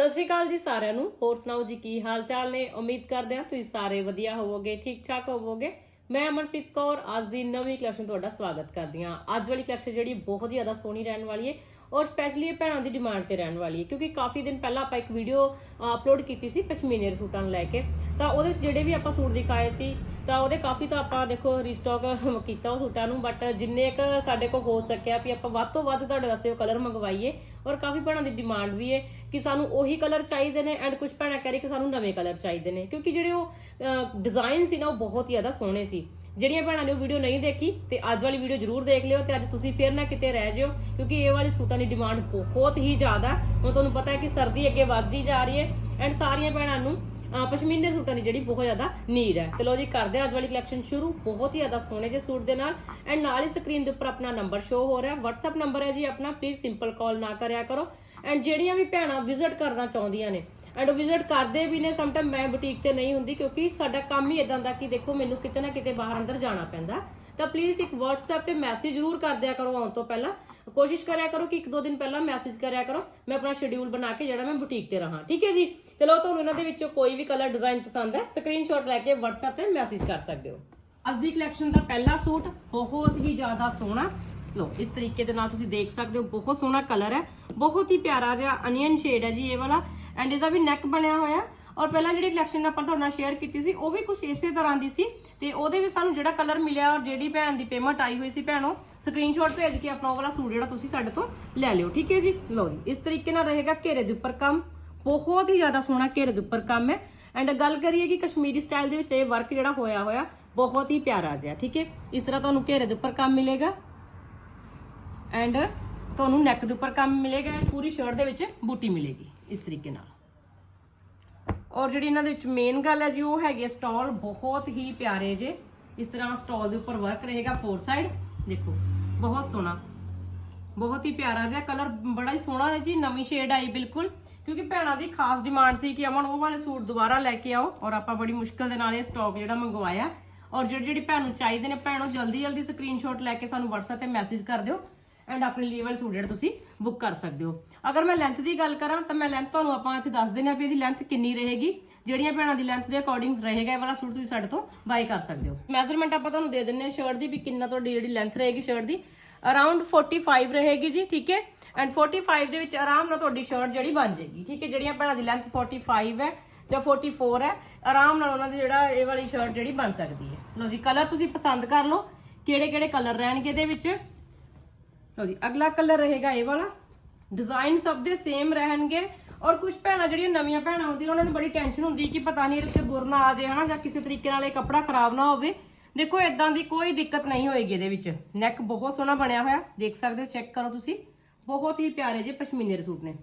ਸਤਿ ਸ਼੍ਰੀ ਅਕਾਲ ਜੀ ਸਾਰਿਆਂ ਨੂੰ। ਹੋਰ ਸੁਣਾਓ ਜੀ, ਕੀ ਹਾਲ ਚਾਲ ਨੇ? ਉਮੀਦ ਕਰਦੇ ਹਾਂ ਤੁਸੀਂ ਸਾਰੇ ਵਧੀਆ ਹੋਵੋਗੇ ਠੀਕ ਠਾਕ ਹੋਵੋਗੇ। ਮੈਂ ਅਮਨਪ੍ਰੀਤ ਕੌਰ, ਅੱਜ ਦੀ ਨਵੀਂ ਕਲੈਕਸ਼ਨ ਤੁਹਾਡਾ ਸਵਾਗਤ ਕਰਦੀ ਹਾਂ। ਅੱਜ ਵਾਲੀ ਕਲੈਕਸ਼ਨ ਜਿਹੜੀ ਬਹੁਤ ਜ਼ਿਆਦਾ ਸੋਹਣੀ ਰਹਿਣ ਵਾਲੀ ਹੈ ਔਰ ਸਪੈਸ਼ਲੀ ਇਹ ਭੈਣਾਂ ਦੀ ਡਿਮਾਂਡ ਤੇ ਰਹਿਣ ਵਾਲੀ ਹੈ ਕਿਉਂਕਿ ਕਾਫੀ ਦਿਨ ਪਹਿਲਾਂ ਆਪਾਂ ਇੱਕ ਵੀਡੀਓ ਅਪਲੋਡ ਕੀਤੀ ਸੀ ਪਸ਼ਮੀਨੇ ਦੇ ਸੂਟਾਂ ਨੂੰ ਲੈ ਕੇ। ਤਾਂ ਉਹਦੇ ਵਿੱਚ ਜਿਹੜੇ ਵੀ ਆਪਾਂ ਸੂਟ ਦਿਖਾਏ ਸੀ ਤਾਂ ਉਹਦੇ ਕਾਫੀ ਤਾਂ ਆਪਾਂ ਦੇਖੋ ਰੀਸਟਾਕ ਕੀਤਾ ਉਹ ਸੂਟਾਂ ਨੂੰ ਬਟ ਜਿੰਨੇ ਕ ਸਾਡੇ ਕੋਲ ਹੋ ਸਕਿਆ ਵੀ ਆਪਾਂ ਵੱਧ ਤੋਂ ਵੱਧ ਤੁਹਾਡੇ ਵਾਸਤੇ ਉਹ ਕਲਰ ਮੰਗਵਾਈਏ ਔਰ ਕਾਫੀ ਭੈਣਾਂ ਦੀ ਡਿਮਾਂਡ ਵੀ ਹੈ ਕਿ ਸਾਨੂੰ ਉਹੀ ਕਲਰ ਚਾਹੀਦੇ ਨੇ ਐਂਡ ਕੁਝ ਭੈਣਾਂ ਕਹਿ ਰਹੀ ਕਿ ਸਾਨੂੰ ਨਵੇਂ ਕਲਰ ਚਾਹੀਦੇ ਨੇ, ਕਿਉਂਕਿ ਜਿਹੜੇ ਉਹ ਡਿਜ਼ਾਈਨ ਸੀ ਨਾ ਉਹ ਬਹੁਤ ਹੀ ਜ਼ਿਆਦਾ ਸੋਹਣੇ ਸੀ। ਜਿਹੜੀਆਂ ਭੈਣਾਂ ਨੇ ਉਹ ਵੀਡੀਓ ਨਹੀਂ ਦੇਖੀ ਤੇ ਅੱਜ ਵਾਲੀ ਵੀਡੀਓ ਜ਼ਰੂਰ ਦੇਖ ਲਿਓ ਤੇ ਅੱਜ ਤੁਸੀਂ ਫਿਰ ਨਾ ਕਿਤੇ ਰਹਿ ਜਿਓ, ਕਿਉਂਕਿ ਇਹ ਵਾਲੀ ਸੂਟਾਂ ਦੀ ਡਿਮਾਂਡ ਬਹੁਤ ਹੀ ਜ਼ਿਆਦਾ। ਹੁਣ ਤੁਹਾਨੂੰ ਪਤਾ ਹੈ ਕਿ ਸਰਦੀ ਅੱਗੇ ਵੱਧਦੀ ਜਾ ਰਹੀ ਹੈ ਐਂਡ ਸਾਰੀਆਂ ਭੈਣਾਂ ਨੂੰ ਅਹ ਪਸ਼ਮੀਨੇ ਸੂਟਾਂ ਦੀ ਜਿਹੜੀ ਬਹੁਤ ਜ਼ਿਆਦਾ ਨੀਡ ਹੈ। ਤੇ ਲੋ ਜੀ, ਕਰਦੇ ਹਾਂ ਅੱਜ ਵਾਲੀ ਕਲੈਕਸ਼ਨ ਸ਼ੁਰੂ। ਬਹੁਤ ਹੀ ਜ਼ਿਆਦਾ ਸੋਹਣੇ ਜਿਹੇ ਸੂਟ ਦੇ ਨਾਲ। ਐਂਡ ਨਾਲ ਹੀ ਸਕਰੀਨ ਦੇ ਉੱਪਰ ਆਪਣਾ ਨੰਬਰ ਸ਼ੋ ਹੋ ਰਿਹਾ। WhatsApp ਨੰਬਰ ਹੈ ਜੀ ਆਪਣਾ। ਪਲੀਜ਼ ਸਿੰਪਲ ਕਾਲ ਨਾ ਕਰਿਆ ਕਰੋ। ਐਂਡ ਜਿਹੜੀਆਂ ਵੀ ਭੈਣਾਂ ਵਿਜ਼ਿਟ ਕਰਨਾ ਚਾਹੁੰਦੀਆਂ ਨੇ ਐਂਡ ਵਿਜ਼ਿਟ ਕਰਦੇ ਵੀ ਨੇ ਸਮਟਾਈਮ ਮੈਂ ਬੁਟੀਕ ਤੇ ਨਹੀਂ ਹੁੰਦੀ ਕਿਉਂਕਿ ਸਾਡਾ ਕੰਮ ਹੀ ਇਦਾਂ ਦਾ ਕਿ ਦੇਖੋ, ਮੈਨੂੰ ਕਿਤੇ ਨਾ ਕਿਤੇ ਬਾਹਰ ਅੰਦਰ ਜਾਣਾ ਪੈਂਦਾ। ਤਾਂ ਪਲੀਜ਼ ਇੱਕ WhatsApp ਤੇ ਮੈਸੇਜ ਜ਼ਰੂਰ ਕਰ ਦਿਆ ਕਰੋ ਆਉਣ ਤੋਂ ਪਹਿਲਾਂ। ਕੋਸ਼ਿਸ਼ ਕਰਿਆ ਕਰੋ ਕਿ ਇੱਕ ਦੋ ਦਿਨ ਪਹਿਲਾਂ ਮੈਸੇਜ ਕਰਿਆ ਕਰੋ। ਮੈਂ ਆਪਣਾ ਸ਼ਡਿਊਲ ਬਣਾ ਕੇ ਜਿਹੜਾ ਮੈਂ ਬੁਟੀਕ ਤੇ ਰਹਾਂ। ਠੀਕ ਹੈ ਜੀ? ਚਲੋ ਤੁਹਾਨੂੰ ਇਹਨਾਂ ਦੇ ਵਿੱਚੋਂ ਕੋਈ ਵੀ ਕਲਰ ਡਿਜ਼ਾਈਨ ਪਸੰਦ ਹੈ ਸਕਰੀਨਸ਼ਾਟ ਲੈ ਕੇ WhatsApp ਤੇ ਮੈਸੇਜ ਕਰ ਸਕਦੇ ਹੋ। ਅੱਜ ਦੀ ਕਲੈਕਸ਼ਨ ਦਾ ਪਹਿਲਾ ਸੂਟ ਬਹੁਤ ਹੀ ਜ਼ਿਆਦਾ ਸੋਹਣਾ। ਲੋ ਇਸ ਤਰੀਕੇ ਦੇ ਨਾਲ ਤੁਸੀਂ ਦੇਖ ਸਕਦੇ ਹੋ, ਬਹੁਤ ਸੋਹਣਾ ਕਲਰ ਹੈ। ਬਹੁਤ ਹੀ ਪਿਆਰਾ ਜਿਹਾ ਅਨੀਅਨ ਸ਼ੇਡ ਹੈ ਜੀ ਇਹ ਵਾਲਾ। ਐਂਡ ਇਹਦਾ ਵੀ ਨੈਕ ਬਣਿਆ ਹੋਇਆ। ਔਰ ਪਹਿਲਾਂ ਜਿਹੜੀ ਕਲੈਕਸ਼ਨ ਆਪਾਂ ਤੁਹਾਡੇ ਨਾਲ ਸ਼ੇਅਰ ਕੀਤੀ ਸੀ, ਉਹ ਵੀ ਕੁਝ ਇਸੇ ਤਰ੍ਹਾਂ ਦੀ ਸੀ ਤੇ ਉਹਦੇ ਵਿੱਚ ਸਾਨੂੰ ਜਿਹੜਾ ਕਲਰ ਮਿਲਿਆ ਔਰ ਜਿਹੜੀ ਭੈਣ ਦੀ ਪੇਮੈਂਟ ਆਈ ਹੋਈ ਸੀ ਭੈਣੋ ਸਕਰੀਨਸ਼ਾਟ ਭੇਜ ਕੇ ਆਪਣਾ ਉਹ ਵਾਲਾ ਸੂਟ ਜਿਹੜਾ ਤੁਸੀਂ ਸਾਡੇ ਤੋਂ ਲੈ ਲਿਓ, ਠੀਕ ਹੈ ਜੀ? ਲਓ ਜੀ, ਇਸ ਤਰੀਕੇ ਨਾਲ ਰਹੇਗਾ ਘੇਰੇ ਦੇ ਉੱਪਰ ਕੰਮ, ਬਹੁਤ ਹੀ ਜ਼ਿਆਦਾ ਸੋਹਣਾ ਘੇਰੇ ਦੇ ਉੱਪਰ ਕੰਮ ਹੈ ਐਂਡ ਗੱਲ ਕਰੀਏ ਕਿ ਕਸ਼ਮੀਰੀ ਸਟਾਈਲ ਦੇ ਵਿੱਚ ਇਹ ਵਰਕ ਜਿਹੜਾ ਹੋਇਆ ਹੋਇਆ ਬਹੁਤ ਹੀ ਪਿਆਰਾ ਜਿਹਾ, ਠੀਕ ਹੈ? ਇਸ ਤਰ੍ਹਾਂ ਤੁਹਾਨੂੰ ਘੇਰੇ ਦੇ ਉੱਪਰ ਕੰਮ ਮਿਲੇਗਾ ਐਂਡ ਤੁਹਾਨੂੰ ਨੈਕ ਦੇ ਉੱਪਰ ਕੰਮ ਮਿਲੇਗਾ, ਪੂਰੀ ਸ਼ਰਟ ਦੇ ਵਿੱਚ ਬੂਟੀ ਮਿਲੇਗੀ, ਇਸ ਤਰੀਕੇ ਨਾਲ। ਔਰ ਜਿਹੜੀ ਇਹਨਾਂ ਦੇ ਵਿੱਚ ਮੇਨ ਗੱਲ ਹੈ ਜੀ, ਉਹ ਹੈਗੀ ਸਟਾਲ ਬਹੁਤ ਹੀ ਪਿਆਰੇ ਜੇ। ਇਸ ਤਰ੍ਹਾਂ ਸਟਾਲ ਦੇ ਉੱਪਰ ਵਰਕ ਰਹੇਗਾ ਫੋਰ ਸਾਈਡ ਦੇਖੋ, ਬਹੁਤ ਸੋਹਣਾ। ਬਹੁਤ ਹੀ ਪਿਆਰਾ ਜਿਹਾ ਕਲਰ ਬੜਾ ਹੀ ਸੋਹਣਾ ਹੈ ਜੀ, ਨਵੀਂ ਸ਼ੇਡ ਆਈ ਬਿਲਕੁਲ। ਕਿਉਂਕਿ ਭੈਣਾਂ ਦੀ ਖਾਸ ਡਿਮਾਂਡ ਸੀ ਕਿ ਅਮਨ ਉਹ ਵਾਲੇ ਸੂਟ ਦੁਬਾਰਾ ਲੈ ਕੇ ਆਓ ਔਰ ਆਪਾਂ ਬੜੀ ਮੁਸ਼ਕਲ ਦੇ ਨਾਲ ਇਹ ਸਟਾਕ ਜਿਹੜਾ ਮੰਗਵਾਇਆ। ਔਰ ਜਿਹੜੀ ਜਿਹੜੀ ਭੈਣ ਨੂੰ ਚਾਹੀਦੇ ਨੇ, ਭੈਣੋ ਜਲਦੀ ਜਲਦੀ ਸਕਰੀਨਸ਼ਾਟ ਲੈ ਕੇ ਸਾਨੂੰ WhatsApp ਤੇ ਮੈਸੇਜ ਕਰ ਦਿਓ। ਐਂਡ ਆਪਣੇ ਲਈ ਵਾਲੇ ਸੂਟ ਜਿਹੜਾ ਤੁਸੀਂ ਬੁੱਕ ਕਰ ਸਕਦੇ ਹੋ। ਅਗਰ ਮੈਂ ਲੈਂਥ ਦੀ ਗੱਲ ਕਰਾਂ, ਤਾਂ ਮੈਂ ਲੈਂਥ ਤੁਹਾਨੂੰ ਆਪਾਂ ਇੱਥੇ ਦੱਸ ਦਿੰਦੇ ਆ ਵੀ ਇਹਦੀ ਲੈਂਥ ਕਿੰਨੀ ਰਹੇਗੀ। ਜਿਹੜੀਆਂ ਭੈਣਾਂ ਦੀ ਲੈਂਥ ਦੇ ਅਕੋਰਡਿੰਗ ਰਹੇਗਾ, ਇਹ ਵਾਲਾ ਸੂਟ ਤੁਸੀਂ ਸਾਡੇ ਤੋਂ ਬਾਈ ਕਰ ਸਕਦੇ ਹੋ। ਮੈਜ਼ਰਮੈਂਟ ਆਪਾਂ ਤੁਹਾਨੂੰ ਦੇ ਦਿੰਨੇ ਆ ਸ਼ਰਟ ਦੀ ਵੀ ਕਿੰਨਾ ਤੁਹਾਡੀ ਜਿਹੜੀ ਲੈਂਥ ਰਹੇਗੀ ਸ਼ਰਟ ਦੀ। ਅਰਾਊਂਡ 45 ਰਹੇਗੀ ਜੀ, ਠੀਕ ਹੈ? ਐਂਡ 45 ਦੇ ਵਿੱਚ ਆਰਾਮ ਨਾਲ ਤੁਹਾਡੀ ਸ਼ਰਟ ਜਿਹੜੀ ਬਣ ਜਾਏਗੀ, ਠੀਕ ਹੈ? ਜਿਹੜੀਆਂ ਭੈਣਾਂ ਦੀ ਲੈਂਥ 45 ਹੈ ਜਾਂ 44 ਹੈ, ਆਰਾਮ ਨਾਲ ਉਹਨਾਂ ਦੀ ਜਿਹੜਾ ਇਹ ਵਾਲੀ ਸ਼ਰਟ ਜਿਹੜੀ ਬਣ ਸਕਦੀ ਹੈ। ਲਓ ਜੀ ਕਲਰ ਤੁਸੀਂ ਪਸੰਦ ਕਰ ਲਓ। ਕਿਹੜੇ ਕਿਹੜੇ ਕਲਰ ਰਹਿਣਗੇ ਇਹਦੇ ਵਿੱਚ? ਲਓ ਜੀ, ਅਗਲਾ ਕਲਰ ਰਹੇਗਾ ਇਹ ਵਾਲਾ। ਡਿਜ਼ਾਈਨ ਸਭ ਦੇ ਸੇਮ ਰਹਿਣਗੇ। ਔਰ ਕੁਝ ਭੈਣਾਂ ਜਿਹੜੀਆਂ ਨਵੀਆਂ ਭੈਣਾਂ ਹੁੰਦੀਆਂ, ਉਹਨਾਂ ਨੂੰ ਬੜੀ ਟੈਨਸ਼ਨ ਹੁੰਦੀ ਕਿ ਪਤਾ ਨਹੀਂ ਇਹਦੇ ਤੇ ਬੁਰ ਨਾ ਆ ਜਾਏ, ਹਨਾ, ਜਾਂ ਕਿਸੇ ਤਰੀਕੇ ਨਾਲ ਇਹ ਕੱਪੜਾ ਖਰਾਬ ਨਾ ਹੋਵੇ। ਦੇਖੋ ਇਦਾਂ ਦੀ ਕੋਈ ਦਿੱਕਤ ਨਹੀਂ ਹੋਏਗੀ ਇਹਦੇ ਵਿੱਚ। ਨੈਕ ਬਹੁਤ ਸੋਹਣਾ ਬਣਿਆ ਹੋਇਆ। ਦੇਖ ਸਕਦੇ ਹੋ ਚੈੱਕ ਕਰੋ ਤੁਸੀਂ। ਬਹੁਤ ਹੀ ਪਿਆਰੇ ਜੇ ਪਸ਼ਮੀਨੇ ਦੇ ਸੂਟ ਨੇ।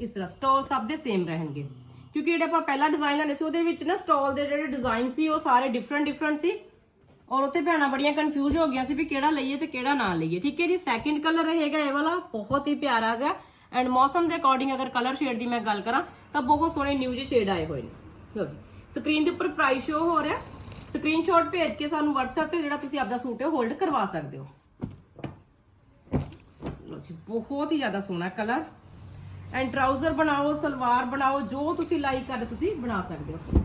ਇਸ ਤਰ੍ਹਾਂ ਸਟਾਲ ਸਭ ਦੇ ਸੇਮ ਰਹਿਣਗੇ। ਕਿਉਂਕਿ ਜਿਹੜੇ ਆਪਾਂ ਪਹਿਲਾ ਡਿਜ਼ਾਈਨ ਲੈਂਦੇ ਸੀ, ਉਹਦੇ ਵਿੱਚ ਨਾ ਸਟਾਲ ਦੇ ਜਿਹੜੇ ਡਿਜ਼ਾਈਨ ਸੀ, ਉਹ ਸਾਰੇ ਡਿਫਰੈਂਟ ਡਿਫਰੈਂਟ ਸੀ। ਔਰ ਉੱਥੇ ਭੈਣਾਂ ਬੜੀਆਂ ਕਨਫਿਊਜ਼ ਹੋ ਗਈਆਂ ਸੀ ਵੀ ਕਿਹੜਾ ਲਈਏ ਤੇ ਕਿਹੜਾ ਨਾ ਲਈਏ। ਠੀਕ ਹੈ ਜੀ? ਸੈਕਿੰਡ ਕਲਰ ਰਹੇਗਾ ਇਹ ਵਾਲਾ, ਬਹੁਤ ਹੀ ਪਿਆਰਾ ਜਿਹਾ। ਐਂਡ ਮੌਸਮ ਦੇ ਅਕੋਰਡਿੰਗ ਅਗਰ ਕਲਰ ਸ਼ੇਡ ਦੀ ਮੈਂ ਗੱਲ ਕਰਾਂ, ਤਾਂ ਬਹੁਤ ਸੋਹਣੇ ਨਿਊ ਜਿਹੇ ਸ਼ੇਡ ਆਏ ਹੋਏ ਨੇ। ਲਓ ਜੀ ਸਕਰੀਨ ਦੇ ਉੱਪਰ ਪ੍ਰਾਈਸ ਸ਼ੋ ਹੋ ਰਿਹਾ। ਸਕਰੀਨਸ਼ਾਟ ਭੇਜ ਕੇ ਸਾਨੂੰ WhatsApp ਤੇ ਜਿਹੜਾ ਤੁਸੀਂ ਆਪਦਾ ਸੂਟ ਹੈ ਹੋਲਡ ਕਰਵਾ ਸਕਦੇ ਹੋ। ਲਓ ਜੀ, ਬਹੁਤ ਹੀ ਜ਼ਿਆਦਾ ਸੋਹਣਾ ਕਲਰ ਐਂਡ ਟਰਾਊਜ਼ਰ ਬਣਾਓ, ਸਲਵਾਰ ਬਣਾਓ, ਜੋ ਤੁਸੀਂ ਲਾਈਕ ਕਰਦੇ ਤੁਸੀਂ ਬਣਾ ਸਕਦੇ ਹੋ।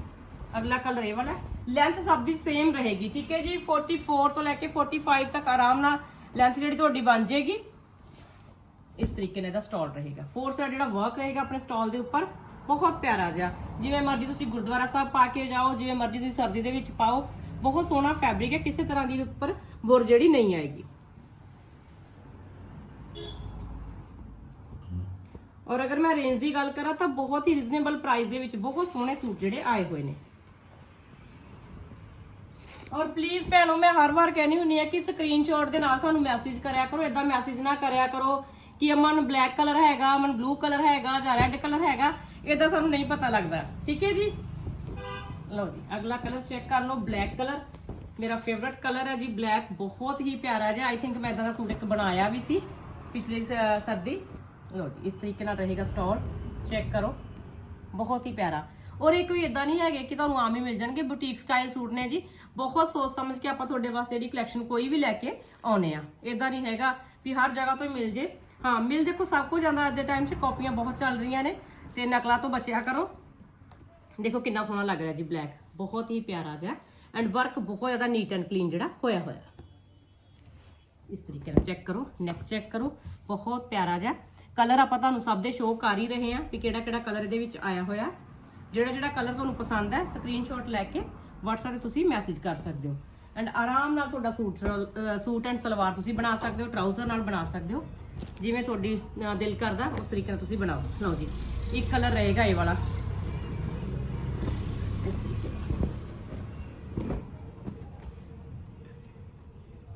ਅਗਲਾ ਕਲਰ ਇਹ ਵਾਲਾ ਲੈਂਥ ਸਭ ਦੀ ਸੇਮ ਰਹੇਗੀ, ਠੀਕ ਹੈ ਜੀ? 44 ਤੋਂ ਲੈ ਕੇ 45 ਤੱਕ ਆਰਾਮ ਨਾਲ ਲੈਂਥ ਜਿਹੜੀ ਤੁਹਾਡੀ ਬਣ ਜਾਏਗੀ। ਇਸ ਤਰੀਕੇ ਨਾਲ ਇਹਦਾ ਸਟਾਲ ਰਹੇਗਾ। ਫੋਰ ਸਾਈਡ ਜਿਹੜਾ ਵਰਕ ਰਹੇਗਾ ਆਪਣੇ ਸਟਾਲ ਦੇ ਉੱਪਰ, ਬਹੁਤ ਪਿਆਰਾ ਜਿਹਾ। ਜਿਵੇਂ ਮਰਜ਼ੀ ਤੁਸੀਂ ਗੁਰਦੁਆਰਾ ਸਾਹਿਬ ਪਾ ਕੇ ਜਾਓ, ਜਿਵੇਂ ਮਰਜ਼ੀ ਤੁਸੀਂ ਸਰਦੀ ਦੇ ਵਿੱਚ ਪਾਓ, ਬਹੁਤ ਸੋਹਣਾ ਫੈਬਰਿਕ ਹੈ, ਕਿਸੇ ਤਰ੍ਹਾਂ ਦੀ ਉੱਪਰ ਬੁਰ ਜਿਹੜੀ ਨਹੀਂ ਆਏਗੀ। ਔਰ ਅਗਰ ਮੈਂ ਰੇਂਜ ਦੀ ਗੱਲ ਕਰਾਂ ਤਾਂ ਬਹੁਤ ਹੀ ਰੀਜ਼ਨੇਬਲ ਪ੍ਰਾਈਸ ਦੇ ਵਿੱਚ ਬਹੁਤ ਸੋਹਣੇ ਸੂਟ ਜਿਹੜੇ ਆਏ ਹੋਏ ਨੇ। ਔਰ ਪਲੀਜ਼ ਭੈਣੋ, ਮੈਂ ਹਰ ਵਾਰ ਕਹਿਣੀ ਹੁੰਨੀ ਆ ਕਿ ਸਕਰੀਨਸ਼ਾਟ ਦੇ ਨਾਲ ਸਾਨੂੰ ਮੈਸੇਜ ਕਰਿਆ ਕਰੋ ਇਦਾਂ ਮੈਸੇਜ ਨਾ ਕਰਿਆ ਕਰੋ ਕਿ ਅਮਨ ਬਲੈਕ ਕਲਰ ਹੈਗਾ, ਅਮਨ ਬਲੂ ਕਲਰ ਹੈਗਾ ਜਾਂ ਰੈੱਡ ਕਲਰ ਹੈਗਾ ਇਦਾਂ ਸਾਨੂੰ ਨਹੀਂ ਪਤਾ ਲੱਗਦਾ। ਠੀਕ ਹੈ ਜੀ? ਲਓ ਜੀ, ਅਗਲਾ ਕਲਰ ਚੈੱਕ ਕਰ ਲਓ ਬਲੈਕ ਕਲਰ ਮੇਰਾ ਫੇਵਰਿਟ ਕਲਰ ਹੈ ਜੀ ਬਲੈਕ ਬਹੁਤ ਹੀ ਪਿਆਰਾ ਜਿਹਾ। ਆਈ ਥਿੰਕ ਮੈਂ ਇਦਾਂ ਦਾ ਸੂਟ ਇੱਕ ਬਣਾਇਆ ਵੀ ਸੀ ਪਿਛਲੀ ਸ- ਸਰਦੀ। ਲਓ ਜੀ, ਇਸ ਤਰੀਕੇ ਨਾਲ ਰਹੇਗਾ ਸਟਾਲ ਚੈੱਕ ਕਰੋ। ਬਹੁਤ ਹੀ ਪਿਆਰਾ। ਔਰ ਇਹ ਕੋਈ ਇਦਾਂ ਨਹੀਂ ਹੈਗੇ ਕਿ ਤੁਹਾਨੂੰ ਆਮ ਹੀ ਮਿਲ ਜਾਣਗੇ। ਬੁਟੀਕ ਸਟਾਈਲ ਸੂਟ ਨੇ ਜੀ। ਬਹੁਤ ਸੋਚ ਸਮਝ ਕੇ ਆਪਾਂ ਤੁਹਾਡੇ ਵਾਸਤੇ ਜਿਹੜੀ ਕਲੈਕਸ਼ਨ ਕੋਈ ਵੀ ਲੈ ਕੇ ਆਉਨੇ ਆ। ਇਦਾਂ ਨਹੀਂ ਹੈਗਾ ਵੀ ਹਰ ਜਗ੍ਹਾ ਤੋਂ ਹੀ ਮਿਲ ਜੇ। ਹਾਂ, ਮਿਲ ਦੇਖੋ ਸਭ ਕੁਝ ਜਾਂਦਾ ਅੱਜ ਦੇ ਟਾਈਮ 'ਚ। ਕਾਪੀਆਂ ਬਹੁਤ ਚੱਲ ਰਹੀਆਂ ਨੇ ਤੇ ਨਕਲਾਂ ਤੋਂ ਬਚਿਆ ਕਰੋ। ਦੇਖੋ ਕਿੰਨਾ ਸੋਹਣਾ ਲੱਗ ਰਿਹਾ ਜੀ ਬਲੈਕ ਬਹੁਤ ਹੀ ਪਿਆਰਾ ਜਿਹਾ। ਐਂਡ ਵਰਕ ਬਹੁਤ ਜ਼ਿਆਦਾ ਨੀਟ ਐਂਡ ਕਲੀਨ ਜਿਹੜਾ ਹੋਇਆ ਹੋਇਆ। ਇਸ ਤਰੀਕੇ ਨਾਲ ਚੈੱਕ ਕਰੋ ਨੈਕ ਚੈੱਕ ਕਰੋ। ਬਹੁਤ ਪਿਆਰਾ ਜਿਹਾ। ਕਲਰ ਆਪਾਂ ਤੁਹਾਨੂੰ ਸਭ ਦੇ ਸ਼ੋਅ ਕਰ ਹੀ ਰਹੇ ਹਾਂ ਵੀ ਕਿਹੜਾ ਕਿਹੜਾ ਕਲਰ ਇਹਦੇ ਵਿੱਚ ਆਇਆ ਹੋਇਆ। ਜਿਹੜਾ ਜਿਹੜਾ ਕਲਰ ਤੁਹਾਨੂੰ ਪਸੰਦ ਹੈ ਸਕਰੀਨਸ਼ਾਟ ਲੈ ਕੇ WhatsApp ਤੇ ਤੁਸੀਂ ਮੈਸੇਜ ਕਰ ਸਕਦੇ ਹੋ। ਐਂਡ ਆਰਾਮ ਨਾਲ ਤੁਹਾਡਾ ਸੂਟ ਸੂਟ ਐਂਡ ਸਲਵਾਰ ਤੁਸੀਂ ਬਣਾ ਸਕਦੇ ਹੋ ਟਰਾਊਜ਼ਰ ਨਾਲ ਬਣਾ ਸਕਦੇ ਹੋ। ਜਿਵੇਂ ਤੁਹਾਡੀ ਦਿਲ ਕਰਦਾ, ਉਸ ਤਰੀਕੇ ਨਾਲ ਤੁਸੀਂ ਬਣਾਓ। ਲਓ ਜੀ, ਇੱਕ ਕਲਰ ਰਹੇਗਾ ਇਹ ਵਾਲਾ। ਇਸ ਤਰੀਕੇ ਨਾਲ।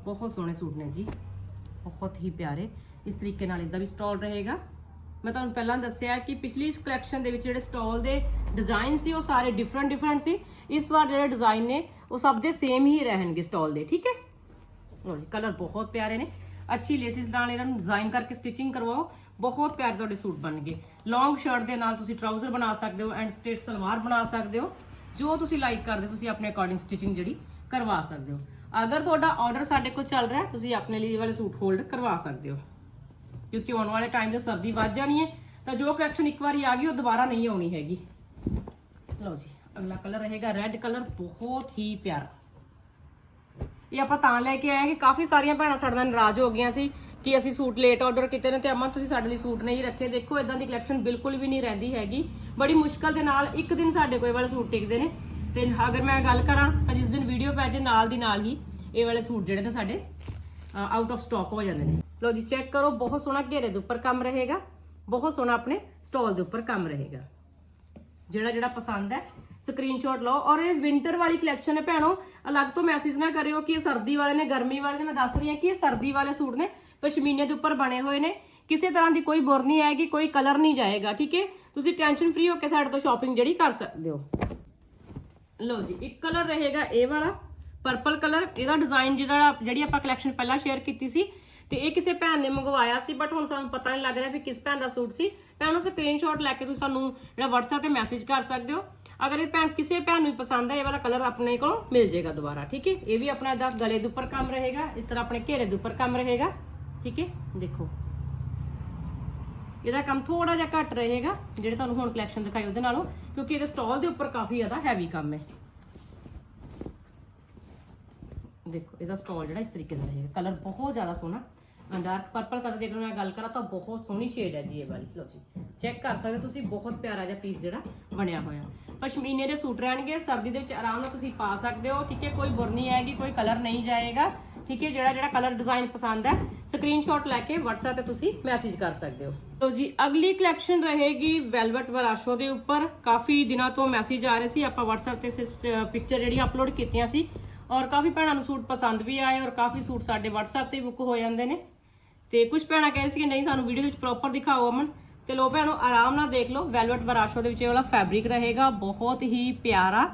ਬਹੁਤ ਸੋਹਣੇ ਸੂਟ ਨੇ ਜੀ। ਬਹੁਤ ਹੀ ਪਿਆਰੇ। ਇਸ ਤਰੀਕੇ ਨਾਲ ਇਦਾਂ ਵੀ ਸਟਾਲ ਰਹੇਗਾ। ਮੈਂ ਤੁਹਾਨੂੰ ਪਹਿਲਾਂ ਦੱਸਿਆ ਕਿ ਪਿਛਲੀ ਕਲੈਕਸ਼ਨ ਦੇ ਵਿੱਚ ਜਿਹੜੇ ਸਟਾਲ ਦੇ ਡਿਜ਼ਾਈਨ ਸੀ, ਉਹ ਸਾਰੇ ਡਿਫਰੈਂਟ ਡਿਫਰੈਂਟ ਸੀ। ਇਸ ਵਾਰ ਜਿਹੜੇ ਡਿਜ਼ਾਈਨ ਨੇ, ਉਹ ਸਭ ਦੇ ਸੇਮ ਹੀ ਰਹਿਣਗੇ ਸਟਾਲ ਦੇ, ਠੀਕ ਹੈ? ਲੋ ਜੀ ਕਲਰ ਬਹੁਤ ਪਿਆਰੇ ਨੇ। ਅੱਛੀ ਲੇਸਿਸ ਨਾਲ ਇਹਨਾਂ ਨੂੰ ਡਿਜ਼ਾਈਨ ਕਰਕੇ ਸਟਿਚਿੰਗ ਕਰਵਾਓ। ਬਹੁਤ ਪਿਆਰੇ ਤੁਹਾਡੇ ਸੂਟ ਬਣਨਗੇ। ਲੌਂਗ ਸ਼ਰਟ ਦੇ ਨਾਲ ਤੁਸੀਂ ਟਰਾਊਜ਼ਰ ਬਣਾ ਸਕਦੇ ਹੋ ਐਂਡ ਸਟੇਟ ਸਲਵਾਰ ਬਣਾ ਸਕਦੇ ਹੋ। ਜੋ ਤੁਸੀਂ ਲਾਈਕ ਕਰਦੇ ਤੁਸੀਂ ਆਪਣੇ ਅਕੋਰਡਿੰਗ ਸਟਿਚਿੰਗ ਜਿਹੜੀ ਕਰਵਾ ਸਕਦੇ ਹੋ। ਅਗਰ ਤੁਹਾਡਾ ਆਰਡਰ ਸਾਡੇ ਕੋਲ ਚੱਲ ਰਿਹਾ, ਤੁਸੀਂ ਆਪਣੇ ਲਈ ਇਹ ਵਾਲੇ ਸੂਟ ਹੋਲਡ ਕਰਵਾ ਸਕਦੇ ਹੋ। ਕਿਉਂਕਿ ਆਉਣ ਵਾਲੇ ਟਾਈਮ ਤੇ ਸਰਦੀ ਵੱਧ ਜਾਣੀ ਹੈ, ਤਾਂ ਜੋ ਕਲੈਕਸ਼ਨ ਇੱਕ ਵਾਰੀ ਆ ਗਈ, ਉਹ ਦੁਬਾਰਾ ਨਹੀਂ ਆਉਣੀ ਹੈਗੀ। ਲਓ ਜੀ, ਅਗਲਾ ਕਲਰ ਰਹੇਗਾ ਰੈੱਡ ਕਲਰ ਬਹੁਤ ਹੀ ਪਿਆਰਾ। ਇਹ ਆਪਾਂ ਤਾਂ ਲੈ ਕੇ ਆਏ ਕਿ ਕਾਫੀ ਸਾਰੀਆਂ ਭੈਣਾਂ ਸਾਡੇ ਨਾਲ ਨਾਰਾਜ਼ ਹੋ ਗਈਆਂ ਸੀ ਕਿ ਅਸੀਂ ਸੂਟ ਲੇਟ ਆਰਡਰ ਕੀਤੇ ਨੇ ਤੇ ਅਮਨ, ਤੁਸੀਂ ਸਾਡੇ ਲਈ ਸੂਟ ਨਹੀਂ ਰੱਖੇ। ਦੇਖੋ ਇਦਾਂ ਦੀ ਕਲੈਕਸ਼ਨ ਬਿਲਕੁਲ ਵੀ ਨਹੀਂ ਰਹਿੰਦੀ ਹੈਗੀ। ਬੜੀ ਮੁਸ਼ਕਲ ਦੇ ਨਾਲ ਇੱਕ ਦਿਨ ਸਾਡੇ ਕੋਲ ਇਹ ਵਾਲੇ ਸੂਟ ਟਿਕਦੇ ਨੇ। ਤੇ ਅਗਰ ਮੈਂ ਗੱਲ ਕਰਾਂ ਤਾਂ ਜਿਸ ਦਿਨ ਵੀਡੀਓ ਪੈ ਜੇ ਨਾਲ ਦੀ ਨਾਲ ਹੀ ਇਹ ਵਾਲੇ ਸੂਟ ਜਿਹੜੇ ਨੇ ਸਾਡੇ ਆਊਟ ਆਫ ਸਟਾਕ ਹੋ ਜਾਂਦੇ ਨੇ। ਲੋ ਜੀ ਚੈੱਕ ਕਰੋ, ਬਹੁਤ ਸੋਹਣਾ ਘੇਰੇ ਦੇ ਉੱਪਰ ਕੰਮ ਰਹੇਗਾ। ਬਹੁਤ ਸੋਹਣਾ ਆਪਣੇ ਸਟਾਲ ਦੇ ਉੱਪਰ ਕੰਮ ਰਹੇਗਾ। ਜਿਹੜਾ ਜਿਹੜਾ ਪਸੰਦ ਹੈ ਸਕਰੀਨਸ਼ਾਟ ਲਓ। ਔਰ ਇਹ ਵਿੰਟਰ ਵਾਲੀ ਕਲੈਕਸ਼ਨ ਹੈ ਭੈਣੋ, ਅਲੱਗ ਤੋਂ ਮੈਸੇਜ ਨਾ ਕਰਿਓ ਕਿ ਇਹ ਸਰਦੀ ਵਾਲੇ ਨੇ, ਗਰਮੀ ਵਾਲੇ ਨੇ। ਮੈਂ ਦੱਸ ਰਹੀ ਹਾਂ ਕਿ ਇਹ ਸਰਦੀ ਵਾਲੇ ਸੂਟ ਨੇ, ਪਸ਼ਮੀਨੇ ਦੇ ਉੱਪਰ ਬਣੇ ਹੋਏ ਨੇ। ਕਿਸੇ ਤਰ੍ਹਾਂ ਦੀ ਕੋਈ ਬੁਰ ਨਹੀਂ ਆਏਗੀ, ਕੋਈ ਕਲਰ ਨਹੀਂ ਜਾਏਗਾ, ਠੀਕ ਹੈ? ਤੁਸੀਂ ਟੈਨਸ਼ਨ ਫ੍ਰੀ ਹੋ ਕੇ ਸਾਡੇ ਤੋਂ ਸ਼ਾਪਿੰਗ ਜਿਹੜੀ ਕਰ ਸਕਦੇ ਹੋ। ਲਓ ਜੀ, ਇੱਕ ਕਲਰ ਰਹੇਗਾ ਇਹ ਵਾਲਾ। ਪਰਪਲ ਕਲਰ ਇਹਦਾ ਡਿਜ਼ਾਈਨ ਜਿਹੜਾ ਜਿਹੜੀ ਆਪਾਂ ਕਲੈਕਸ਼ਨ ਪਹਿਲਾਂ ਸ਼ੇਅਰ ਕੀਤੀ ਸੀ, ਤੇ ਇਹ ਕਿਸੇ ਭੈਣ ਨੇ ਮੰਗਵਾਇਆ ਸੀ ਬਟ ਹੁਣ ਸਾਨੂੰ ਪਤਾ ਨਹੀਂ ਲੱਗ ਰਿਹਾ ਵੀ ਕਿਸ ਭੈਣ ਦਾ ਸੂਟ ਸੀ। ਭੈਣ ਉਹ ਸਕਰੀਨਸ਼ਾਟ ਲੈ ਕੇ ਤੁਸੀਂ ਸਾਨੂੰ ਜਿਹੜਾ WhatsApp ਤੇ ਮੈਸੇਜ ਕਰ ਸਕਦੇ ਹੋ। ਅਗਰ ਇਹ ਭੈਣ ਕਿਸੇ ਭੈਣ ਨੂੰ ਵੀ ਪਸੰਦ ਹੈ ਇਹ ਵਾਲਾ ਕਲਰ ਆਪਣੇ ਕੋਲ ਮਿਲ ਜਾਏਗਾ ਦੁਬਾਰਾ, ਠੀਕ ਹੈ? ਇਹ ਵੀ ਆਪਣਾ ਦਾ ਗਲੇ ਦੇ ਉੱਪਰ ਕੰਮ ਰਹੇਗਾ, ਇਸ ਤਰ੍ਹਾਂ ਆਪਣੇ ਘੇਰੇ ਦੇ ਉੱਪਰ ਕੰਮ ਰਹੇਗਾ, ਠੀਕ ਹੈ? ਦੇਖੋ। ਇਹਦਾ ਕੰਮ ਥੋੜਾ ਜਿਹਾ ਘੱਟ ਰਹੇਗਾ, ਜਿਹੜੇ ਤੁਹਾਨੂੰ ਹੁਣ ਕਲੈਕਸ਼ਨ ਦਿਖਾਈ ਉਹਦੇ ਨਾਲੋਂ, ਕਿਉਂਕਿ ਇਹਦੇ ਸਟਾਲ ਦੇ ਉੱਪਰ ਕਾਫੀ ਜ਼ਿਆਦਾ ਹੈਵੀ ਕੰਮ ਹੈ। ਦੇਖੋ, ਇਹਦਾ ਸਟਾਲ ਜਿਹੜਾ ਇਸ ਤਰੀਕੇ ਦਾ ਰਹੇਗਾ ਕਲਰ ਬਹੁਤ ਜ਼ਿਆਦਾ ਸੋਹਣਾ। ਡਾਰਕ ਪਰਪਲ ਕਲਰ ਦੀ ਅਗਰ ਮੈਂ ਗੱਲ ਕਰਾਂ ਤਾਂ ਬਹੁਤ ਸੋਹਣੀ ਸ਼ੇਡ ਹੈ ਜੀ ਇਹ ਵਾਲੀ। ਲਓ ਜੀ ਚੈੱਕ ਕਰ ਸਕਦੇ ਹੋ ਤੁਸੀਂ, ਬਹੁਤ ਪਿਆਰਾ ਜਿਹਾ ਪੀਸ ਜਿਹੜਾ ਬਣਿਆ ਹੋਇਆ। ਪਸ਼ਮੀਨੇ ਦੇ ਸੂਟ ਰਹਿਣਗੇ, ਸਰਦੀ ਦੇ ਵਿੱਚ ਆਰਾਮ ਨਾਲ ਤੁਸੀਂ ਪਾ ਸਕਦੇ ਹੋ, ਠੀਕ ਹੈ, ਕੋਈ ਬੁਰ ਨਹੀਂ ਆਏਗੀ, ਕੋਈ ਕਲਰ ਨਹੀਂ ਜਾਏਗਾ, ਠੀਕ ਹੈ, ਜਿਹੜਾ ਜਿਹੜਾ ਕਲਰ ਡਿਜ਼ਾਈਨ ਪਸੰਦ ਹੈ ਸਕਰੀਨਸ਼ਾਟ ਲੈ ਕੇ WhatsApp ਤੇ ਤੁਸੀਂ ਮੈਸੇਜ ਕਰ ਸਕਦੇ ਹੋ। ਲਓ ਜੀ, ਅਗਲੀ ਕਲੈਕਸ਼ਨ ਰਹੇਗੀ ਵੈਲਵਟ ਵਰਾਸ਼ੋ ਦੇ ਉੱਪਰ। ਕਾਫੀ ਦਿਨਾਂ ਤੋਂ ਮੈਸੇਜ ਆ ਰਹੇ ਸੀ, ਆਪਾਂ WhatsApp ਤੇ ਪਿਕਚਰ ਜਿਹੜੀਆਂ ਅਪਲੋਡ ਕੀਤੀਆਂ ਸੀ ਔਰ ਕਾਫੀ ਭੈਣਾਂ ਨੂੰ ਸੂਟ ਪਸੰਦ ਵੀ ਆਏ ਔਰ ਕਾਫੀ ਸੂਟ ਸਾਡੇ WhatsApp ਤੇ ਬੁੱਕ ਹੋ ਜਾਂਦੇ ਨੇ। ਤੇ ਕੁਝ ਭੈਣਾਂ ਕਹਿੰਦੇ ਸੀ ਕਿ ਨਹੀਂ, ਸਾਨੂੰ ਵੀਡੀਓ ਦੇ ਵਿੱਚ ਪ੍ਰੋਪਰ ਦਿਖਾਓ ਅਮਨ। ਤੇ ਲੋ ਭੈਣੋ, ਆਰਾਮ ਨਾਲ ਦੇਖ ਲਓ ਵੈਲਵਟ ਬਰਾਸ਼ੋ ਦੇ ਵਿੱਚ ਇਹ ਵਾਲਾ ਫੈਬਰਿਕ ਰਹੇਗਾ, ਬਹੁਤ ਹੀ ਪਿਆਰਾ।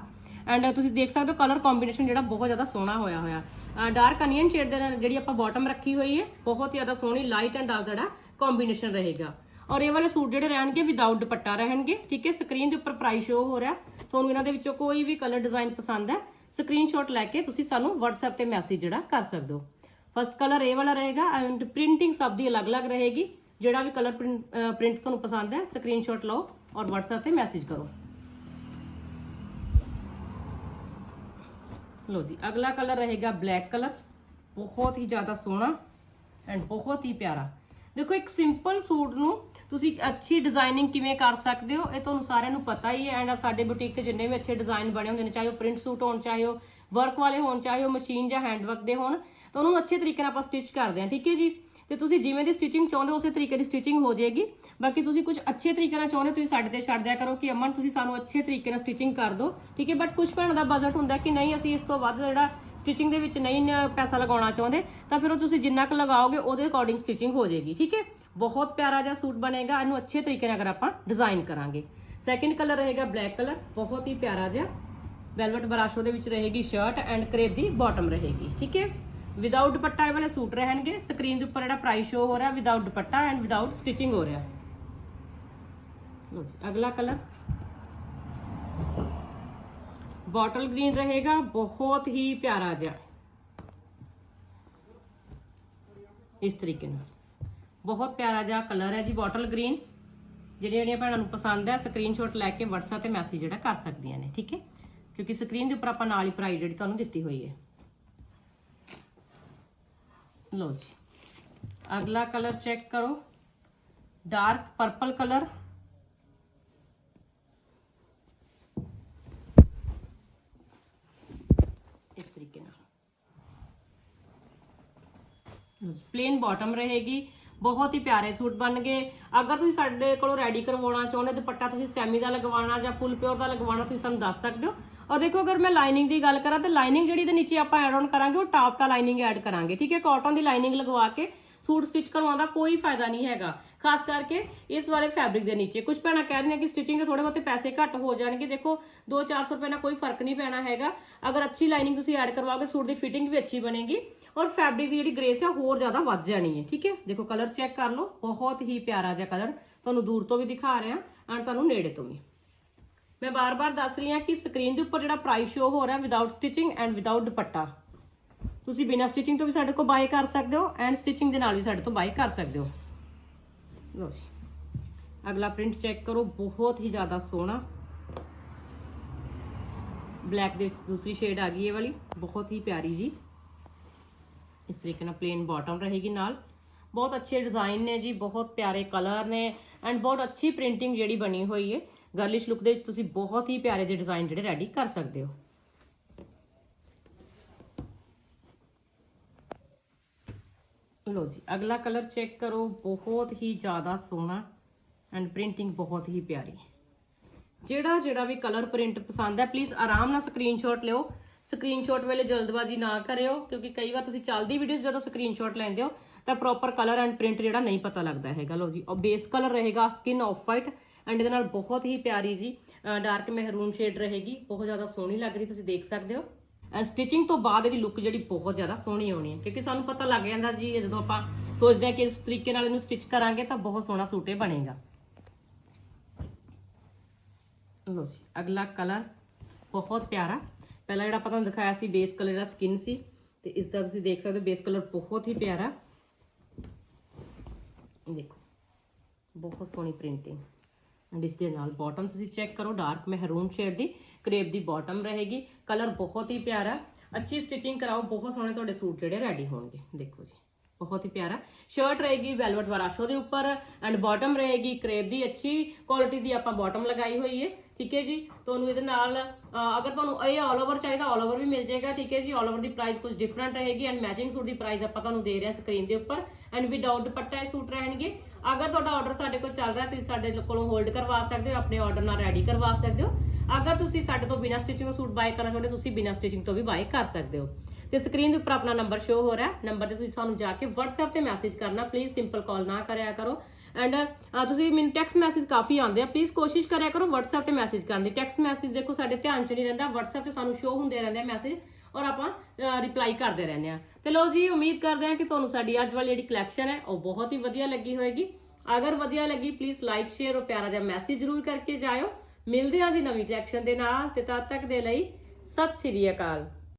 ਐਂਡ ਤੁਸੀਂ ਦੇਖ ਸਕਦੇ ਹੋ ਕਲਰ ਕੰਬੀਨੇਸ਼ਨ ਜਿਹੜਾ ਬਹੁਤ ਜ਼ਿਆਦਾ ਸੋਹਣਾ ਹੋਇਆ ਹੋਇਆ। ਡਾਰਕ ਅਨੀਅਨ ਸ਼ੇਡ ਦੇ ਨਾਲ ਜਿਹੜੀ ਆਪਾਂ ਬਾਟਮ ਰੱਖੀ ਹੋਈ ਹੈ, ਬਹੁਤ ਜ਼ਿਆਦਾ ਸੋਹਣੀ ਲਾਈਟ ਐਂਡ ਡਾਰਕ ਜਿਹੜਾ ਕੰਬੀਨੇਸ਼ਨ ਰਹੇਗਾ। ਔਰ ਇਹ ਵਾਲੇ ਸੂਟ ਜਿਹੜੇ ਰਹਿਣਗੇ ਵਿਦਆਊਟ ਦੁਪੱਟਾ ਰਹਿਣਗੇ, ਠੀਕ ਹੈ ਸਕਰੀਨ ਦੇ ਉੱਪਰ ਪ੍ਰਾਈਸ ਸ਼ੋ ਹੋ ਰਿਹਾ। ਤੁਹਾਨੂੰ ਇਹਨਾਂ ਦੇ ਵਿੱਚੋਂ ਕੋਈ ਵੀ ਕਲਰ ਡਿਜ਼ਾਈਨ ਪਸੰਦ ਹੈ ਸਕਰੀਨਸ਼ਾਟ ਲੈ ਕੇ ਤੁਸੀਂ ਸਾਨੂੰ WhatsApp ਤੇ ਮੈਸੇਜ ਜਿਹੜਾ ਕਰ ਸਕਦੇ ਹੋ। ਫਸਟ ਕਲਰ ਇਹ ਵਾਲਾ ਰਹੇਗਾ ਐਂਡ ਪ੍ਰਿੰਟਿੰਗ ਸਭ ਦੀ ਅਲੱਗ-ਅਲੱਗ ਰਹੇਗੀ। ਜਿਹੜਾ ਵੀ ਕਲਰ ਪ੍ਰਿੰਟ ਤੁਹਾਨੂੰ ਪਸੰਦ ਹੈ ਸਕਰੀਨਸ਼ਾਟ ਲਓ ਔਰ WhatsApp ਤੇ ਮੈਸੇਜ ਕਰੋ। ਲਓ ਜੀ, ਅਗਲਾ ਕਲਰ ਰਹੇਗਾ ਬਲੈਕ ਕਲਰ ਬਹੁਤ ਹੀ ਜ਼ਿਆਦਾ ਸੋਹਣਾ ਐਂਡ ਬਹੁਤ ਹੀ ਪਿਆਰਾ। ਦੇਖੋ ਇੱਕ ਸਿੰਪਲ ਸੂਟ ਨੂੰ ਤੁਸੀਂ ਅੱਛੀ ਡਿਜ਼ਾਈਨਿੰਗ ਕਿਵੇਂ ਕਰ ਸਕਦੇ ਹੋ, ਇਹ ਤੁਹਾਨੂੰ ਸਾਰਿਆਂ ਨੂੰ ਪਤਾ ਹੀ ਹੈ ਐਂਡ ਸਾਡੇ ਬੁਟੀਕ ਤੇ ਜਿੰਨੇ ਵੀ ਅੱਛੇ ਡਿਜ਼ਾਈਨ ਬਣੇ ਹੁੰਦੇ ਨੇ, ਚਾਹੇ ਉਹ ਪ੍ਰਿੰਟ ਸੂਟ ਹੋਣ, ਚਾਹੇ ਉਹ ਵਰਕ ਵਾਲੇ ਹੋਣ, ਚਾਹੇ ਉਹ ਮਸ਼ੀਨ ਜਾਂ ਹੈਂਡਵਰਕ ਦੇ ਹੋਣ, ਤਾਂ ਉਹਨੂੰ ਅੱਛੇ ਤਰੀਕੇ ਨਾਲ ਆਪਾਂ ਸਟਿਚ ਕਰਦੇ ਹਾਂ, ਠੀਕ ਹੈ ਜੀ? ਤੇ ਤੁਸੀਂ ਜਿਵੇਂ ਦੀ ਸਟਿਚਿੰਗ ਚਾਹੁੰਦੇ ਹੋ, ਉਸੇ ਤਰੀਕੇ ਦੀ ਸਟਿਚਿੰਗ ਹੋ ਜਾਏਗੀ। ਬਾਕੀ ਤੁਸੀਂ ਕੁਝ ਅੱਛੇ ਤਰੀਕੇ ਨਾਲ ਚਾਹੁੰਦੇ ਹੋ, ਤੁਸੀਂ ਸਾਡੇ ਤੇ ਛੱਡ ਦਿਆ ਕਰੋ ਕਿ ਅਮਨ, ਤੁਸੀਂ ਸਾਨੂੰ ਅੱਛੇ ਤਰੀਕੇ ਨਾਲ ਸਟਿਚਿੰਗ ਕਰ ਦਿਓ, ਠੀਕ ਹੈ? ਬਟ ਕੁਝ ਭੈਣਾਂ ਦਾ ਬਜਟ ਹੁੰਦਾ ਕਿ ਨਹੀਂ, ਅਸੀਂ ਇਸ ਤੋਂ ਵੱਧ ਜਿਹੜਾ ਸਟਿਚਿੰਗ ਦੇ ਵਿੱਚ ਨਹੀਂ ਪੈਸਾ ਲਗਾਉਣਾ ਚਾਹੁੰਦੇ, ਤਾਂ ਫਿਰ ਉਹ ਤੁਸੀਂ ਜਿੰਨਾ ਕੁ ਲਗਾਓਗੇ ਉਹਦੇ ਅਕੋਰਡਿੰਗ ਸਟਿਚਿੰਗ ਹੋ ਜਾਏਗੀ, ਠੀਕ ਹੈ? ਬਹੁਤ ਪਿਆਰਾ ਜਿਹਾ ਸੂਟ ਬਣੇਗਾ, ਇਹਨੂੰ ਅੱਛੇ ਤਰੀਕੇ ਨਾਲ ਅਗਰ ਆਪਾਂ ਡਿਜ਼ਾਈਨ ਕਰਾਂਗੇ। ਸੈਕਿੰਡ ਕਲਰ ਰਹੇਗਾ ਬਲੈਕ ਕਲਰ ਬਹੁਤ ਹੀ ਪਿਆਰਾ ਜਿਹਾ। ਵੈਲਵਟ ਬਰਾਸ਼ੋ ਦੇ ਵਿੱਚ ਰਹੇਗੀ ਸ਼ਰਟ ਐਂਡ ਕਰੇਪ ਦੀ ਬਾਟਮ ਰਹੇਗੀ, ਠੀਕ ਹੈ? ਵਿਦਆਊਟ ਦੁਪੱਟਾ ਇਹ ਵਾਲੇ ਸੂਟ ਰਹਿਣਗੇ ਸਕਰੀਨ ਦੇ ਉੱਪਰ ਜਿਹੜਾ ਪ੍ਰਾਈਸ ਸ਼ੋ ਹੋ ਰਿਹਾ without dupatta and without stitching ਹੋ ਰਿਹਾ। ਲੋ ਜੀ, ਅਗਲਾ ਕਲਰ ਬੋਟਲ ਗ੍ਰੀਨ ਰਹੇਗਾ, ਬਹੁਤ ਹੀ ਪਿਆਰਾ ਜਿਹਾ। ਇਸ ਤਰੀਕੇ ਨਾਲ। ਬਹੁਤ ਪਿਆਰਾ ਜਿਹਾ ਕਲਰ ਹੈ ਜੀ ਬੋਟਲ ਗ੍ਰੀਨ। ਜਿਹੜੀਆਂ ਜਿਹੜੀਆਂ ਭੈਣਾਂ ਨੂੰ ਪਸੰਦ ਹੈ ਸਕਰੀਨਸ਼ਾਟ ਲੈ ਕੇ WhatsApp ਤੇ ਮੈਸੇਜ ਜਿਹੜਾ ਕਰ ਸਕਦੀਆਂ ਨੇ, ਠੀਕ ਹੈ? ਕਿਉਂਕਿ ਸਕਰੀਨ ਦੇ ਉੱਪਰ ਆਪਾਂ ਨਾਲ ਹੀ ਪ੍ਰਾਈਸ ਜਿਹੜੀ ਤੁਹਾਨੂੰ ਦਿੱਤੀ ਹੋਈ ਹੈ। ਲਓ ਜੀ। ਅਗਲਾ ਕਲਰ ਚੈੱਕ ਕਰੋ। ਡਾਰਕ ਪਰਪਲ ਕਲਰ ਇਸ ਤਰੀਕੇ ਨਾਲ ਪਲੇਨ ਬਾਟਮ ਰਹੇਗੀ। ਬਹੁਤ ਹੀ ਪਿਆਰੇ ਸੂਟ ਬਣ ਗਏ। ਅਗਰ ਤੁਸੀਂ ਸਾਡੇ ਕੋਲੋਂ ਰੈਡੀ ਕਰਵਾਉਣਾ ਚਾਹੁੰਦੇ, ਦੁਪੱਟਾ ਤੁਸੀਂ ਸੈਮੀ ਦਾ ਲਗਵਾਉਣਾ ਜਾਂ ਫੁੱਲ ਪਿਓਰ ਦਾ ਲਗਵਾਉਣਾ, ਤੁਸੀਂ ਸਾਨੂੰ ਦੱਸ ਸਕਦੇ ਹੋ। ਔਰ ਦੇਖੋ, ਅਗਰ ਮੈਂ ਲਾਈਨਿੰਗ ਦੀ ਗੱਲ ਕਰਾਂ, ਤਾਂ ਲਾਈਨਿੰਗ ਜਿਹੜੀ ਦੇ ਨੀਚੇ ਆਪਾਂ ਐਡ ਆਨ ਕਰਾਂਗੇ, ਉਹ ਟਾਪ ਦਾ ਲਾਈਨਿੰਗ ਐਡ ਕਰਾਂਗੇ। ਠੀਕ ਹੈ ਕਾਟਨ ਦੀ ਲਾਈਨਿੰਗ ਲਗਵਾ ਕੇ ਸੂਟ ਸਟਿਚ ਕਰਵਾਉਣ ਦਾ ਕੋਈ ਫਾਇਦਾ ਨਹੀਂ ਹੈਗਾ। ਖਾਸ ਕਰਕੇ ਇਸ ਵਾਲੇ ਫੈਬਰਿਕ ਦੇ ਨੀਚੇ। ਕੁਝ ਭੈਣਾਂ ਕਹਿ ਰਹੀਆਂ ਕਿ ਸਟਿਚਿੰਗ ਦੇ ਥੋੜੇ ਬਹੁਤੇ ਪੈਸੇ ਘੱਟ ਹੋ ਜਾਣਗੇ। ਦੇਖੋ 2-400 ਰੁਪਏ ਨਾਲ ਕੋਈ ਫ਼ਰਕ ਨਹੀਂ ਪੈਣਾ ਹੈਗਾ। ਅਗਰ ਅੱਛੀ ਲਾਈਨਿੰਗ ਤੁਸੀਂ ਐਡ ਕਰਵਾਓਗੇ, ਸੂਟ ਦੀ ਫਿਟਿੰਗ ਵੀ ਅੱਛੀ ਬਣੇਗੀ ਔਰ ਫੈਬਰਿਕ ਦੀ ਜਿਹੜੀ ਗ੍ਰੇਸ ਹੈ ਹੋਰ ਜ਼ਿਆਦਾ ਵੱਧ ਜਾਣੀ ਹੈ। ਠੀਕ ਹੈ? ਦੇਖੋ ਕਲਰ ਚੈੱਕ ਕਰ ਲਓ। ਬਹੁਤ ਹੀ ਪਿਆਰਾ ਜਿਹਾ ਕਲਰ ਤੁਹਾਨੂੰ ਦੂਰ ਤੋਂ ਵੀ ਦਿਖਾ ਰਿਹਾ ਐਂਡ ਤੁਹਾਨੂੰ ਨੇੜੇ ਤੋਂ ਵੀ। ਮੈਂ ਬਾਰ-ਬਾਰ ਦੱਸ ਰਹੀ ਹਾਂ ਕਿ ਸਕਰੀਨ ਦੇ ਉੱਪਰ ਜਿਹੜਾ ਪ੍ਰਾਈਸ ਸ਼ੋ ਹੋ ਰਿਹਾ without stitching and without dupatta. ਤੁਸੀਂ ਬਿਨਾਂ ਸਟਿਚਿੰਗ ਤੋਂ ਵੀ ਸਾਡੇ ਕੋਲ ਬਾਏ ਕਰ ਸਕਦੇ ਹੋ ਐਂਡ ਸਟਿਚਿੰਗ ਦੇ ਨਾਲ ਵੀ ਸਾਡੇ ਤੋਂ ਬਾਏ ਕਰ ਸਕਦੇ ਹੋ। ਲਓ ਜੀ। ਅਗਲਾ ਪ੍ਰਿੰਟ ਚੈੱਕ ਕਰੋ, ਬਹੁਤ ਹੀ ਜ਼ਿਆਦਾ ਸੋਹਣਾ। ਬਲੈਕ ਦੇ ਵਿੱਚ ਦੂਸਰੀ ਸ਼ੇਡ ਆ ਗਈ ਇਹ ਵਾਲੀ, ਬਹੁਤ ਹੀ ਪਿਆਰੀ ਜੀ। ਇਸ ਤਰੀਕੇ ਨਾਲ ਪਲੇਨ ਬਾਟਮ ਰਹੇਗੀ ਨਾਲ। ਬਹੁਤ ਅੱਛੇ ਡਿਜ਼ਾਈਨ ਨੇ ਜੀ, ਬਹੁਤ ਪਿਆਰੇ ਕਲਰ ਨੇ ਐਂਡ ਬਹੁਤ ਅੱਛੀ ਪ੍ਰਿੰਟਿੰਗ ਜਿਹੜੀ ਬਣੀ ਹੋਈ ਹੈ। ਗਰਲਿਸ਼ ਲੁੱਕ ਦੇ ਵਿੱਚ ਤੁਸੀਂ ਬਹੁਤ ਹੀ ਪਿਆਰੇ ਦੇ ਡਿਜ਼ਾਈਨ ਜਿਹੜੇ ਰੈਡੀ ਕਰ ਸਕਦੇ ਹੋ। ਲੋ ਜੀ, ਅਗਲਾ ਕਲਰ ਚੈੱਕ ਕਰੋ, ਬਹੁਤ ਹੀ ਜ਼ਿਆਦਾ ਸੋਹਣਾ ਐਂਡ ਪ੍ਰਿੰਟਿੰਗ ਬਹੁਤ ਹੀ ਪਿਆਰੀ। ਜਿਹੜਾ ਜਿਹੜਾ ਵੀ ਕਲਰ ਪ੍ਰਿੰਟ ਪਸੰਦ ਹੈ ਪਲੀਜ਼ ਆਰਾਮ ਨਾਲ ਸਕਰੀਨਸ਼ਾਟ ਲਿਓ। ਸਕਰੀਨਸ਼ਾਟ ਵੇਲੇ ਜਲਦਬਾਜ਼ੀ ਨਾ ਕਰਿਓ, ਕਿਉਂਕਿ ਕਈ ਵਾਰ ਤੁਸੀਂ ਚੱਲਦੀ ਵੀਡੀਓਜ਼ ਜਦੋਂ ਸਕਰੀਨਸ਼ਾਟ ਲੈਂਦੇ ਹੋ, ਤਾਂ ਪ੍ਰੋਪਰ ਕਲਰ ਐਂਡ ਪ੍ਰਿੰਟ ਜਿਹੜਾ ਨਹੀਂ ਪਤਾ ਲੱਗਦਾ ਹੈਗਾ। ਲੋ ਜੀ, ਉਹ ਬੇਸ ਕਲਰ ਰਹੇਗਾ ਸਕਿਨ ਆਫ ਵਾਈਟ ਐਂਡ ਇਹਦੇ ਨਾਲ ਬਹੁਤ ਹੀ ਪਿਆਰੀ ਜੀ ਡਾਰਕ ਮਹਿਰੂਨ ਸ਼ੇਡ ਰਹੇਗੀ, ਬਹੁਤ ਜ਼ਿਆਦਾ ਸੋਹਣੀ ਲੱਗ ਰਹੀ, ਤੁਸੀਂ ਦੇਖ ਸਕਦੇ ਹੋ। ਸਟਿਚਿੰਗ ਤੋਂ ਬਾਅਦ ਇਹਦੀ ਲੁੱਕ ਜਿਹੜੀ ਬਹੁਤ ਜ਼ਿਆਦਾ ਸੋਹਣੀ ਆਉਣੀ ਹੈ, ਕਿਉਂਕਿ ਸਾਨੂੰ ਪਤਾ ਲੱਗ ਜਾਂਦਾ ਜੀ ਜਦੋਂ ਆਪਾਂ ਸੋਚਦੇ ਹਾਂ ਕਿ ਇਸ ਤਰੀਕੇ ਨਾਲ ਇਹਨੂੰ ਸਟਿਚ ਕਰਾਂਗੇ ਤਾਂ ਬਹੁਤ ਸੋਹਣਾ ਸੂਟ ਇਹ ਬਣੇਗਾ। ਲੋ ਜੀ, ਅਗਲਾ ਕਲਰ ਬਹੁਤ ਪਿਆਰਾ। ਪਹਿਲਾਂ ਜਿਹੜਾ ਆਪਾਂ ਤੁਹਾਨੂੰ ਦਿਖਾਇਆ ਸੀ ਬੇਸ ਕਲਰ ਦਾ ਸਕਿਨ ਸੀ, ਤੇ ਇਸ ਦਾ ਤੁਸੀਂ ਦੇਖ ਸਕਦੇ ਹੋ ਬੇਸ ਕਲਰ ਬਹੁਤ ਹੀ ਪਿਆਰਾ। ਦੇਖੋ, ਬਹੁਤ ਸੋਹਣੀ ਪ੍ਰਿੰਟਿੰਗ ਐਂਡ ਇਸ ਦੇ ਨਾਲ ਬਾਟਮ ਤੁਸੀਂ ਚੈੱਕ ਕਰੋ ਡਾਰਕ ਮਹਿਰੂਨ ਸ਼ੇਡ ਦੀ ਕਰੇਪ ਦੀ ਬਾਟਮ ਰਹੇਗੀ। ਕਲਰ ਬਹੁਤ ਹੀ ਪਿਆਰਾ। ਅੱਛੀ ਸਟਿਚਿੰਗ ਕਰਾਓ, ਬਹੁਤ ਸੋਹਣੇ ਤੁਹਾਡੇ ਸੂਟ ਜਿਹੜੇ ਰੈਡੀ ਹੋਣਗੇ। ਦੇਖੋ ਜੀ। ਬਹੁਤ ਹੀ ਪਿਆਰਾ। ਸ਼ਰਟ ਰਹੇਗੀ ਵੈਲਵਟ ਵਾਰਾਸ਼ੋ ਦੇ ਉੱਪਰ ਐਂਡ ਬਾਟਮ ਰਹੇਗੀ ਕਰੇਪ ਦੀ ਅੱਛੀ ਕੁਆਲਿਟੀ ਦੀ ਆਪਾਂ ਬਾਟਮ ਲਗਾਈ ਹੋਈ ਹੈ ਠੀਕ ਹੈ ਜੀ? ਤੁਹਾਨੂੰ ਇਹਦੇ ਨਾਲ ਅਗਰ ਤੁਹਾਨੂੰ ਇਹ ਆਲ ਓਵਰ ਚਾਹੀਦਾ ਆਲ ਓਵਰ ਵੀ ਮਿਲ ਜਾਏਗਾ। ਠੀਕ ਹੈ ਜੀ? ਆਲ ਓਵਰ ਦੀ ਪ੍ਰਾਈਸ ਕੁਝ ਡਿਫਰੈਂਟ ਰਹੇਗੀ ਐਂਡ ਮੈਚਿੰਗ ਸੂਟ ਦੀ ਪ੍ਰਾਈਸ ਆਪਾਂ ਤੁਹਾਨੂੰ ਦੇ ਰਹੇ ਹਾਂ ਸਕਰੀਨ ਦੇ ਉੱਪਰ। ਐਂਡ ਵਿਦਆਊਟ ਦੁਪੱਟਾ ਇਹ ਸੂਟ ਰਹਿਣਗੇ। ਅਗਰ ਤੁਹਾਡਾ ਆਰਡਰ ਸਾਡੇ ਕੋਲ ਚੱਲ ਰਿਹਾ ਤੁਸੀਂ ਸਾਡੇ ਕੋਲੋਂ ਹੋਲਡ ਕਰਵਾ ਸਕਦੇ ਹੋ ਆਪਣੇ ਆਰਡਰ ਨਾਲ ਰੈਡੀ ਕਰਵਾ ਸਕਦੇ ਹੋ। ਅਗਰ ਤੁਸੀਂ ਸਾਡੇ ਤੋਂ ਬਿਨਾਂ ਸਟਿਚਿੰਗ ਤੋਂ ਸੂਟ ਬਾਏ ਕਰਨਾ ਚਾਹੁੰਦੇ ਹੋ, ਤੁਸੀਂ ਬਿਨਾਂ ਸਟਿਚਿੰਗ ਤੋਂ ਵੀ ਬਾਏ ਕਰ ਸਕਦੇ ਹੋ। ਤੇ ਸਕਰੀਨ ਦੇ ਉੱਪਰ ਆਪਣਾ ਨੰਬਰ ਸ਼ੋ ਹੋ ਰਿਹਾ ਨੰਬਰ ਤੇ ਤੁਸੀਂ ਸਾਨੂੰ ਜਾ ਕੇ WhatsApp ਤੇ ਮੈਸੇਜ ਕਰਨਾ। ਪਲੀਜ਼ ਸਿੰਪਲ ਕਾਲ ਨਾ ਕਰਿਆ ਕਰੋ। ਐਂਡ ਤੁਸੀਂ ਮੈਨੂੰ ਟੈਕਸਟ ਮੈਸੇਜ ਕਾਫੀ ਆਉਂਦੇ ਆ। ਪਲੀਜ਼ ਕੋਸ਼ਿਸ਼ ਕਰਿਆ ਕਰੋ WhatsApp ਤੇ ਮੈਸੇਜ ਕਰਨ ਦੀ। ਟੈਕਸਟ ਮੈਸੇਜ ਦੇਖੋ, ਸਾਡੇ ਧਿਆਨ 'ਚ ਨਹੀਂ ਰਹਿੰਦਾ। WhatsApp ਤੇ ਸਾਨੂੰ ਸ਼ੋ ਹੁੰਦੇ ਰਹਿੰਦੇ ਮੈਸੇਜ ਔਰ ਆਪਾਂ ਰਿਪਲਾਈ ਕਰਦੇ ਰਹਿੰਦੇ ਆ। ਤੇ ਲੋ ਜੀ, ਉਮੀਦ ਕਰਦੇ ਹਾਂ ਕਿ ਤੁਹਾਨੂੰ ਸਾਡੀ ਅੱਜ ਵਾਲੀ ਜਿਹੜੀ ਕਲੈਕਸ਼ਨ ਹੈ, ਉਹ ਬਹੁਤ ਹੀ ਵਧੀਆ ਲੱਗੀ ਹੋਏਗੀ। ਅਗਰ ਵਧੀਆ ਲੱਗੀ ਪਲੀਜ਼ ਲਾਈਕ ਸ਼ੇਅਰ ਔਰ ਪਿਆਰਾ ਜਿਹਾ ਮੈਸੇਜ ਜ਼ਰੂਰ ਕਰਕੇ ਜਾਇਓ। ਮਿਲਦੇ ਹਾਂ ਜੀ ਨਵੀਂ ਕਲੈਕਸ਼ਨ ਦੇ ਨਾਲ। ਤੇ ਤਦ ਤੱਕ ਦੇ ਲਈ ਸਤਿ ਸ਼੍ਰੀ ਅਕਾਲ।